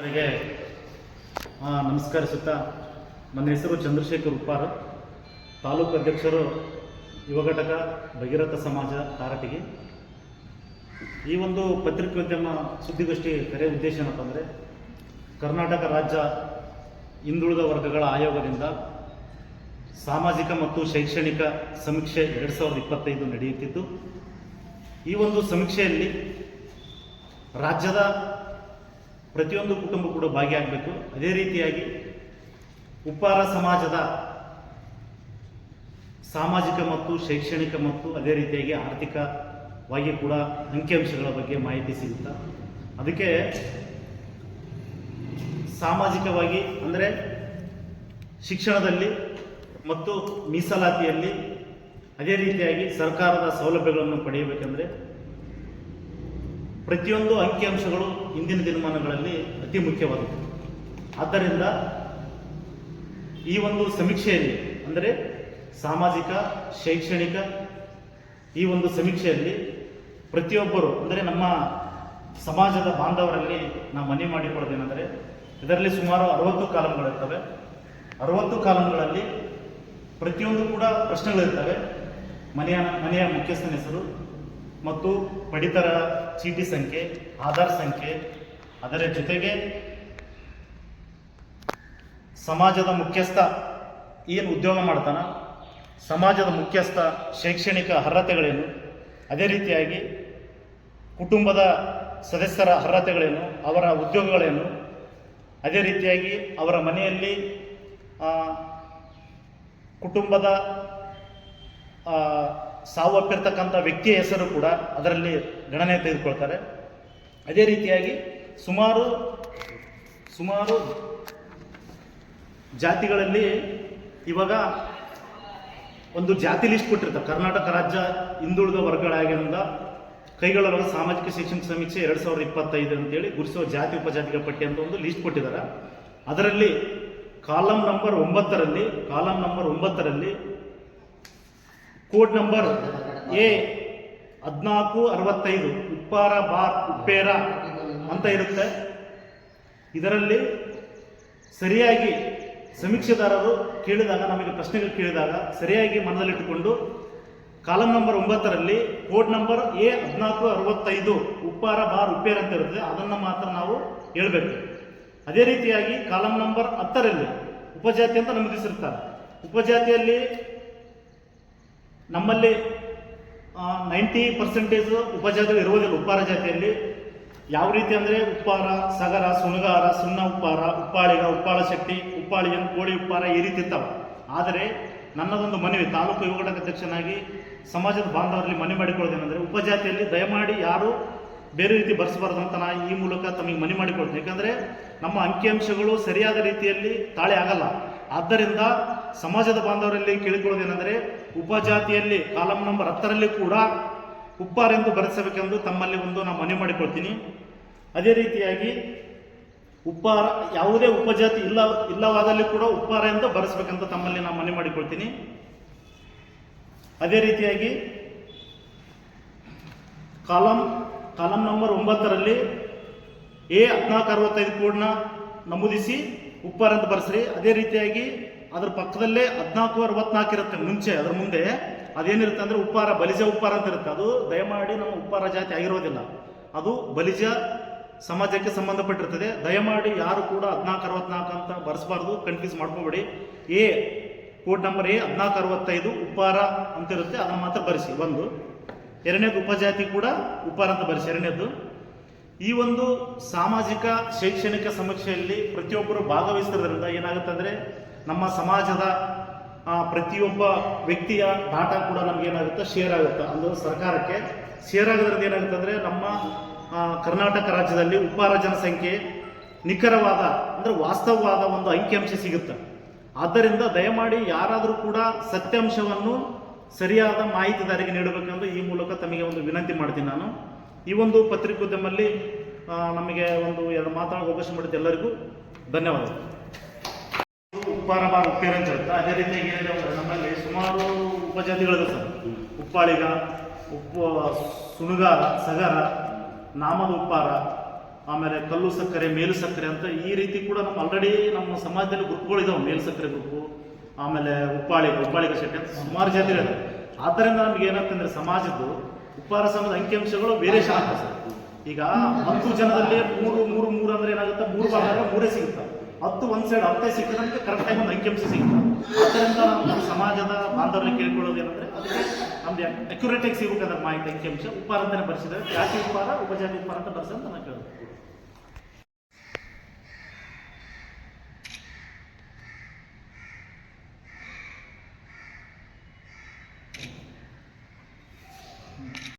ಅವರಿಗೆ ನಮಸ್ಕರಿಸುತ್ತಾ ನನ್ನ ಹೆಸರು ಚಂದ್ರಶೇಖರ್ ಉಪ್ಪಾರ. ತಾಲೂಕು ಅಧ್ಯಕ್ಷರು ಯುವಘಟಕ ಭಗೀರಥ ಸಮಾಜ ತಾರಟಿಗೆ. ಈ ಒಂದು ಪತ್ರಿಕೋದ್ಯಮ ಸುದ್ದಿಗೋಷ್ಠಿ ಕರೆ ಉದ್ದೇಶ ಏನಪ್ಪ ಅಂದರೆ, ಕರ್ನಾಟಕ ರಾಜ್ಯ ಹಿಂದುಳಿದ ವರ್ಗಗಳ ಆಯೋಗದಿಂದ ಸಾಮಾಜಿಕ ಮತ್ತು ಶೈಕ್ಷಣಿಕ ಸಮೀಕ್ಷೆ ಎರಡು ಸಾವಿರದ ಇಪ್ಪತ್ತೈದು ನಡೆಯುತ್ತಿದ್ದು ಈ ಒಂದು ಸಮೀಕ್ಷೆಯಲ್ಲಿ ರಾಜ್ಯದ ಪ್ರತಿಯೊಂದು ಕುಟುಂಬ ಕೂಡ ಭಾಗಿಯಾಗಬೇಕು. ಅದೇ ರೀತಿಯಾಗಿ ಉಪ್ಪಾರ ಸಮಾಜದ ಸಾಮಾಜಿಕ ಮತ್ತು ಶೈಕ್ಷಣಿಕ ಮತ್ತು ಅದೇ ರೀತಿಯಾಗಿ ಆರ್ಥಿಕವಾಗಿ ಕೂಡ ಅಂಕಿಅಂಶಗಳ ಬಗ್ಗೆ ಮಾಹಿತಿ ಸಿಗುತ್ತಾ? ಅದಕ್ಕೆ ಸಾಮಾಜಿಕವಾಗಿ ಅಂದರೆ ಶಿಕ್ಷಣದಲ್ಲಿ ಮತ್ತು ಮೀಸಲಾತಿಯಲ್ಲಿ ಅದೇ ರೀತಿಯಾಗಿ ಸರ್ಕಾರದ ಸೌಲಭ್ಯಗಳನ್ನು ಪಡೆಯಬೇಕೆಂದರೆ ಪ್ರತಿಯೊಂದು ಅಂಕಿಅಂಶಗಳು ಇಂದಿನ ದಿನಮಾನಗಳಲ್ಲಿ ಅತಿ ಮುಖ್ಯವಾದದ್ದು. ಆದ್ದರಿಂದ ಈ ಒಂದು ಸಮೀಕ್ಷೆಯಲ್ಲಿ, ಅಂದರೆ ಸಾಮಾಜಿಕ, ಶೈಕ್ಷಣಿಕ, ಈ ಒಂದು ಸಮೀಕ್ಷೆಯಲ್ಲಿ ಪ್ರತಿಯೊಬ್ಬರು, ಅಂದರೆ ನಮ್ಮ ಸಮಾಜದ ಬಾಂಧವರಲ್ಲಿ ನಾವು ಮನೆ ಮಾಡಿಕೊಳ್ಳೋದೇನೆಂದರೆ, ಇದರಲ್ಲಿ ಸುಮಾರು ಅರವತ್ತು ಕಾಲಂಗಳಿರ್ತವೆ ಅರವತ್ತು ಕಾಲಂಗಳಲ್ಲಿ ಪ್ರತಿಯೊಂದು ಕೂಡ ಪ್ರಶ್ನೆಗಳಿರ್ತವೆ. ಮನೆಯ ಮನೆಯ ಮುಖ್ಯಸ್ಥನ ಹೆಸರು ಮತ್ತು ಪಡಿತರ ಚೀಟಿ ಸಂಖ್ಯೆ, ಆಧಾರ್ ಸಂಖ್ಯೆ, ಅದರ ಜೊತೆಗೆ ಸಮಾಜದ ಮುಖ್ಯಸ್ಥ ಏನು ಉದ್ಯೋಗ ಮಾಡ್ತಾನ, ಸಮಾಜದ ಮುಖ್ಯಸ್ಥ ಶೈಕ್ಷಣಿಕ ಅರ್ಹತೆಗಳೇನು, ಅದೇ ರೀತಿಯಾಗಿ ಕುಟುಂಬದ ಸದಸ್ಯರ ಅರ್ಹತೆಗಳೇನು, ಅವರ ಉದ್ಯೋಗಗಳೇನು, ಅದೇ ರೀತಿಯಾಗಿ ಅವರ ಮನೆಯಲ್ಲಿ ಕುಟುಂಬದ ಸಾವಪ್ಪಿರ್ತಕ್ಕಂಥ ವ್ಯಕ್ತಿಯ ಹೆಸರು ಕೂಡ ಅದರಲ್ಲಿ ಗಣನೆ ತೆಗೆದುಕೊಳ್ತಾರೆ. ಅದೇ ರೀತಿಯಾಗಿ ಸುಮಾರು ಸುಮಾರು ಜಾತಿಗಳಲ್ಲಿ ಇವಾಗ ಒಂದು ಜಾತಿ ಲಿಸ್ಟ್ ಕೊಟ್ಟಿರ್ತಾರೆ. ಕರ್ನಾಟಕ ರಾಜ್ಯ ಹಿಂದುಳಿದ ವರ್ಗಗಳಾಗಿಂದ ಕೈಗೊಳ್ಳಲಾದ ಸಾಮಾಜಿಕ ಶಿಕ್ಷಣ ಸಮೀಕ್ಷೆ ಎರಡು ಸಾವಿರದ ಇಪ್ಪತ್ತೈದು ಅಂತೇಳಿ ಗುರುಸುವ ಜಾತಿ ಉಪಜಾತಿಗಳ ಪಟ್ಟಿ ಅಂತ ಒಂದು ಲಿಸ್ಟ್ ಕೊಟ್ಟಿದ್ದಾರೆ. ಅದರಲ್ಲಿ ಕಾಲಂ ನಂಬರ್ ಒಂಬತ್ತರಲ್ಲಿ, ಕಾಲಂ ನಂಬರ್ ಒಂಬತ್ತರಲ್ಲಿ ಕೋಡ್ ನಂಬರ್ ಎ ಹದಿನಾಲ್ಕು ಅರವತ್ತೈದು, ಉಪ್ಪಾರ ಬಾರ್, ಉಪ್ಪೇರ ಅಂತ ಇರುತ್ತೆ. ಇದರಲ್ಲಿ ಸರಿಯಾಗಿ ಸಮೀಕ್ಷೆದಾರರು ಕೇಳಿದಾಗ, ನಮಗೆ ಪ್ರಶ್ನೆಗಳು ಕೇಳಿದಾಗ ಸರಿಯಾಗಿ ಮನದಲ್ಲಿಟ್ಟುಕೊಂಡು ಕಾಲಂ ನಂಬರ್ ಒಂಬತ್ತರಲ್ಲಿ ಕೋಡ್ ನಂಬರ್ ಎ ಹದಿನಾಲ್ಕು ಅರವತ್ತೈದು, ಉಪ್ಪಾರ ಬಾರ್, ಉಪ್ಪೇರ್ ಅಂತ ಇರುತ್ತೆ. ಅದನ್ನು ಮಾತ್ರ ನಾವು ಹೇಳಬೇಕು. ಅದೇ ರೀತಿಯಾಗಿ ಕಾಲಂ ನಂಬರ್ ಹತ್ತರಲ್ಲಿ ಉಪಜಾತಿ ಅಂತ ನಮೂದಿಸಿರ್ತಾರೆ ಉಪಜಾತಿಯಲ್ಲಿ ನಮ್ಮಲ್ಲಿ ನೈಂಟಿ ಪರ್ಸೆಂಟೇಜ್ ಉಪಜಾತಿಗಳು ಇರುವುದಿಲ್ಲ ಉಪ್ಪಾರ ಜಾತಿಯಲ್ಲಿ. ಯಾವ ರೀತಿ ಅಂದರೆ ಉಪ್ಪಾರ, ಸಗರ ಸುಣಗಾರ ಸುಣ್ಣ ಉಪ್ಪಾರ, ಉಪ್ಪಾಳಿಗ, ಉಪ್ಪಾಳ ಶೆಟ್ಟಿ ಉಪ್ಪಾಳಿಯನ್ ಕೋಳಿ ಉಪ್ಪಾರ ಈ ರೀತಿ ಇರ್ತಾವೆ. ಆದರೆ ನನ್ನದೊಂದು ಮನವಿ, ತಾಲೂಕು ಯುವ ಘಟಕ ಅಧ್ಯಕ್ಷನಾಗಿ ಸಮಾಜದ ಬಾಂಧವರಲ್ಲಿ ಮನವಿ ಮಾಡಿಕೊಳ್ಳೋದೇನೆಂದರೆ ಉಪಜಾತಿಯಲ್ಲಿ ದಯಮಾಡಿ ಯಾರು ಬೇರೆ ರೀತಿ ಬರೆಸಬಾರ್ದು ಅಂತ ನಾ ಈ ಮೂಲಕ ತಮಗೆ ಮನವಿ ಮಾಡಿಕೊಳ್ತೀನಿ ಯಾಕಂದರೆ ನಮ್ಮ ಅಂಕಿಅಂಶಗಳು ಸರಿಯಾದ ರೀತಿಯಲ್ಲಿ ತಾಳೆ ಆಗಲ್ಲ. ಆದ್ದರಿಂದ ಸಮಾಜದ ಬಾಂಧವರಲ್ಲಿ ಕೇಳಿಕೊಳ್ಳೋದೇನೆಂದರೆ ಉಪಜಾತಿಯಲ್ಲಿ, ಕಾಲಂ ನಂಬರ್ ಹತ್ತರಲ್ಲಿ ಕೂಡ ಉಪ್ಪಾರೆಂದು ಬರೆಸಬೇಕೆಂದು ತಮ್ಮಲ್ಲಿ ಒಂದು ನಾನು ಮನವಿ ಮಾಡಿಕೊಳ್ತೀನಿ. ಅದೇ ರೀತಿಯಾಗಿ ಉಪ್ಪಾರ ಯಾವುದೇ ಉಪಜಾತಿ ಇಲ್ಲ, ಇಲ್ಲವಾದಲ್ಲಿ ಕೂಡ ಉಪ್ಪಾರ ಎಂದು ಬರೆಸಬೇಕಂತ ತಮ್ಮಲ್ಲಿ ನಾನು ಮನವಿ ಮಾಡಿಕೊಳ್ತೀನಿ. ಅದೇ ರೀತಿಯಾಗಿ ಕಾಲಂ ಕಾಲಂ ನಂಬರ್ ಒಂಬತ್ತರಲ್ಲಿ ಎ ಹದಿನಾಲ್ಕು ಅರವತ್ತೈದು ಕೋಡ್ನ ನಮೂದಿಸಿ ಉಪ್ಪಾರ ಅಂತ ಬರೆಸ್ರಿ. ಅದೇ ರೀತಿಯಾಗಿ ಅದ್ರ ಪಕ್ಕದಲ್ಲೇ ಹದಿನಾಲ್ಕು ಅರವತ್ನಾಲ್ಕು ಇರುತ್ತೆ ಮುಂಚೆ, ಅದ್ರ ಮುಂದೆ ಅದೇನಿರುತ್ತೆ ಅಂದರೆ ಉಪ್ಪಾರ, ಬಲಿಜ ಉಪ್ಪಾರ ಅಂತ ಇರುತ್ತೆ. ಅದು ದಯಮಾಡಿ ನಮ್ಮ ಉಪ್ಪಾರ ಜಾತಿ ಆಗಿರೋದಿಲ್ಲ. ಅದು ಬಲಿಜ ಸಮಾಜಕ್ಕೆ ಸಂಬಂಧಪಟ್ಟಿರ್ತದೆ. ದಯಮಾಡಿ ಯಾರು ಕೂಡ ಹದಿನಾಲ್ಕು ಅರವತ್ನಾಲ್ಕು ಅಂತ ಬರೆಸಬಾರ್ದು ಕನ್ಫ್ಯೂಸ್ ಮಾಡ್ಕೋಬೇಡಿ. ಎ ಕೋಡ್ ನಂಬರ್ ಎ, ಹದಿನಾಲ್ಕು ಅರವತ್ತೈದು, ಉಪ್ಪಾರ ಅಂತ ಇರುತ್ತೆ. ಅದನ್ನು ಮಾತ್ರ ಬರೆಸಿ. ಒಂದು. ಎರಡನೇದು ಉಪಜಾತಿ ಕೂಡ ಉಪ್ಪಾರ ಅಂತ ಬರೆಸಿ. ಎರಡನೇದು. ಈ ಒಂದು ಸಾಮಾಜಿಕ, ಶೈಕ್ಷಣಿಕ ಸಮೀಕ್ಷೆಯಲ್ಲಿ ಪ್ರತಿಯೊಬ್ಬರು ಭಾಗವಹಿಸಿರೋದ್ರಿಂದ ಏನಾಗುತ್ತೆ ಅಂದರೆ ನಮ್ಮ ಸಮಾಜದ ಪ್ರತಿಯೊಬ್ಬ ವ್ಯಕ್ತಿಯ ಡಾಟಾ ಕೂಡ ನಮಗೇನಾಗುತ್ತೆ ಶೇರ್ ಆಗುತ್ತೆ. ಅಂದ್ರೆ ಸರ್ಕಾರಕ್ಕೆ ಶೇರ್ ಆಗೋದ್ರಿಂದ ಏನಾಗುತ್ತೆ ಅಂದರೆ ನಮ್ಮ ಕರ್ನಾಟಕ ರಾಜ್ಯದಲ್ಲಿ ಉಪಾರ ಜನಸಂಖ್ಯೆ ನಿಖರವಾದ, ಅಂದರೆ ವಾಸ್ತವವಾದ ಒಂದು ಅಂಕಿಅಂಶ ಸಿಗುತ್ತೆ. ಆದ್ದರಿಂದ ದಯಮಾಡಿ ಯಾರಾದರೂ ಕೂಡ ಸತ್ಯಾಂಶವನ್ನು ಸರಿಯಾದ ಮಾಹಿತಿದಾರಿಗೆ ನೀಡಬೇಕೆಂದು ಈ ಮೂಲಕ ತಮಗೆ ಒಂದು ವಿನಂತಿ ಮಾಡ್ತೀನಿ ನಾನು. ಈ ಒಂದು ಪತ್ರಿಕೋದ್ಯಮಲ್ಲಿ ನಮಗೆ ಒಂದು ಎರಡು ಮಾತಾಡೋ ಅವಕಾಶ ಮಾಡಿದ ಎಲ್ಲರಿಗೂ ಧನ್ಯವಾದಗಳು. ಉಪ್ಪಾರ ಬಾರ್ ಉಪ್ಪೇರ ಅಂತ ಇರುತ್ತೆ ಅದೇ ರೀತಿಯಾಗಿ ಏನಿದೆ ನಮ್ಮಲ್ಲಿ ಸುಮಾರು ಉಪಜಾತಿಗಳಿದೆ ಸರ್. ಉಪ್ಪಾಳಿಗ, ಉಪ್ಪು, ಸುಣಗಾರ, ಸಗರ, ನಾಮದ ಉಪ್ಪಾರ, ಆಮೇಲೆ ಕಲ್ಲು ಸಕ್ಕರೆ, ಮೇಲು ಸಕ್ಕರೆ ಅಂತ ಈ ರೀತಿ ಕೂಡ ನಮ್ಮ ಆಲ್ರೆಡಿ ನಮ್ಮ ಸಮಾಜದಲ್ಲಿ ಗ್ರೂಪ್ಗಳಿದಾವೆ ಮೇಲು ಸಕ್ಕರೆ ಗ್ರೂಪು ಆಮೇಲೆ ಉಪ್ಪಾಳಿಗ ಉಪ್ಪಾಳಿಗ ಶೆಟ್ಟಿ ಅಂತ ಸುಮಾರು ಜಾತಿಗಳಿದೆ ಆದ್ದರಿಂದ ನಮ್ಗೆ ಏನಂತಂದ್ರೆ ಸಮಾಜದ್ದು ಉಪ್ಪಾರ ಸಮಾಜದ ಅಂಕಿಅಂಶಗಳು ವೇರಿಯೇಷನ್ ಆಗ್ತದೆ ಸರ್. ಈಗ ಹತ್ತು ಜನದಲ್ಲಿ ಮೂರು ಮೂರು ಮೂರು ಅಂದ್ರೆ ಏನಾಗುತ್ತೆ? ಮೂರು ಭಾಗ ಮೂರೇ ಸಿಗುತ್ತೆ? ಹತ್ತು ಒಂದು ಸೈಡ್ ಹತ್ತೇ ಸಿಕ್ಕಿದ್ರೆ ಕರೆಕ್ಟ್ ಟೈಮ್ ಒಂದು ಅಂಕಿಅಂಶ ಸಿಗುತ್ತೆ ಆದ್ದರಿಂದ ನಮ್ಮ ಸಮಾಜದ ಬಾಂಧವರಲ್ಲಿ ಕೇಳ್ಕೊಳ್ಳೋದು ಏನಂದ್ರೆ, ಅದಕ್ಕೆ ನಮ್ದು ಅಕ್ಯುರೇಟ್ ಆಗಿ ಸಿಗಬೇಕಾದ್ರೆ ಮಾಹಿತಿ ಅಂಕಿಅಂಶ ಉಪ್ಪಾರ ಅಂತಾನೆ ಬರ್ಸಿದ್ರೆ ಜಾತಿ ಉಪಾರ ಉಪಜಾತಿ ಉಪಾರ ಅಂತ ಬರ್ಸಂತ ನಾನು ಕೇಳೋದು.